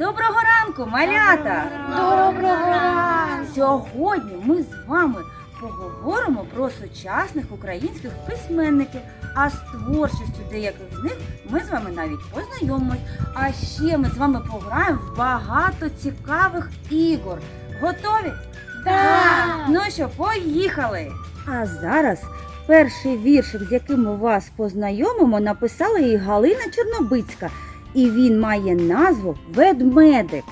Доброго ранку, малята! Доброго ранку! Сьогодні ми з вами поговоримо про сучасних українських письменників, а з творчістю деяких з них ми з вами навіть познайомимось. А ще ми з вами пограємо в багато цікавих ігор. Готові? Так! Ну що, поїхали! А зараз перший віршик, з яким ми вас познайомимо, написала її Галина Чорнобицька. І він має назву Ведмедик.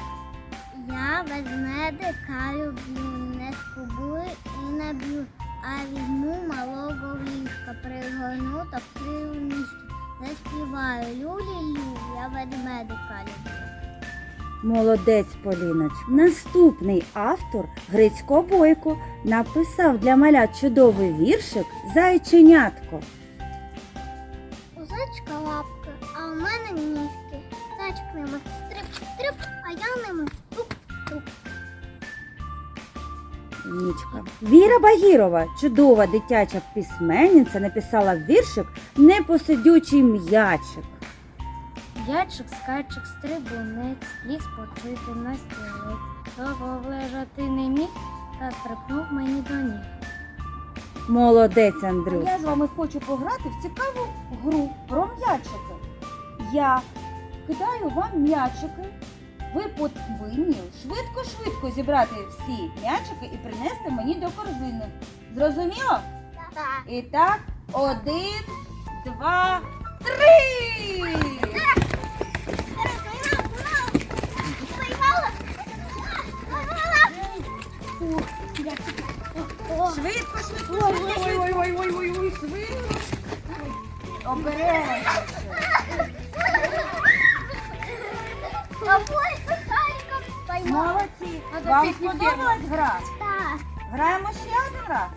Я ведмедика люблю, не скублю і не б'ю, а візьму малого ліжка, пригорну та мішки. Заспіваю люлі-лю, я ведмедика люблю. Молодець Поліноч. Наступний автор Грицько Бойко написав для малят чудовий віршик Зайченятко. У зайчика лапки, а у мене ніжки. Нічка. Віра Багірова, чудова дитяча письменниця, написала віршик Непосидючий м'ячик. Ячик, скачик, стрибунець, ліг спочити на стілець. Довго лежати не міг та стрибнув мені до ніг. Молодець, Андрюш. Я з вами хочу пограти в цікаву гру про м'ячики. Я кидаю вам м'ячики. Ви повинні швидко-швидко зібрати всі м'ячики і принести мені до корзини. Зрозуміло? Так. І так, один, два, три. Швидко, швидко, швидко, швидко. Ой, ой, ой, ой, швидко. Обережно. Вам сподобалась гра? Граємо ще одну гра?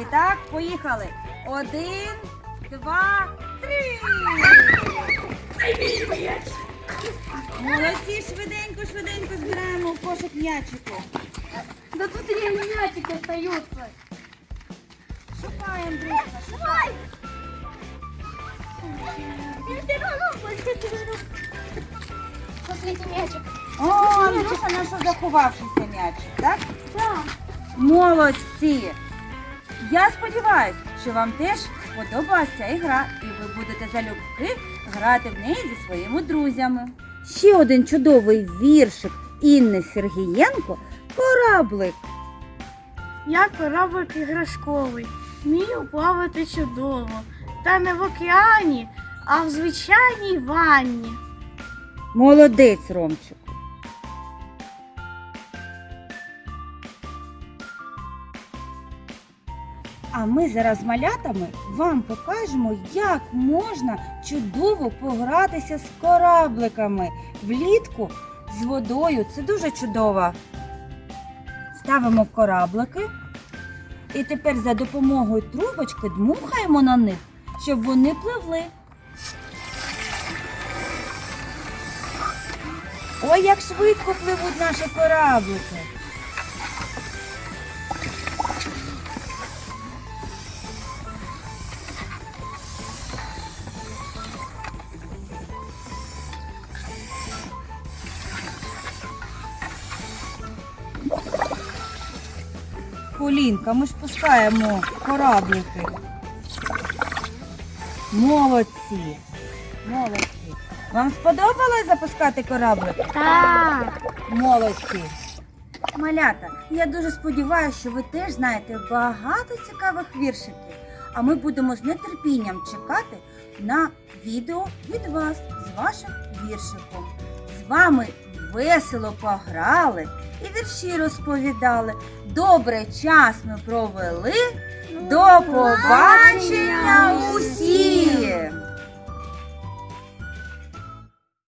І так, поїхали. Один, два, три. Молодці, швиденько, швиденько збираємо в кошик м'ячику. Да тут і м'ячики остаються. Шукаємо, Андрюшка, шукаємо. Смотрите, м'ячик. О, Андрюша наш заховавшийся м'ячик, так? Молодці! Я сподіваюся, що вам теж сподобалася ця ігра, і ви будете залюбки грати в неї зі своїми друзями. Ще один чудовий віршик Інни Сергієнко Кораблик. Я кораблик іграшковий, вмію плавати чудово, та не в океані, а в звичайній ванні. Молодець, Ромчик. А ми зараз малятами вам покажемо, як можна чудово погратися з корабликами влітку з водою. Це дуже чудово. Ставимо кораблики і тепер за допомогою трубочки дмухаємо на них, щоб вони пливли. Ой, як швидко пливуть наші кораблики. Полінка, ми ж пускаємо кораблики. Молодці. Молодці. Вам сподобалось запускати кораблики? Так. Молодці! Малята, я дуже сподіваюся, що ви теж знаєте багато цікавих віршиків. А ми будемо з нетерпінням чекати на відео від вас з вашим віршиком. З вами весело пограли і вірші розповідали. Добре час ми провели. До побачення усім!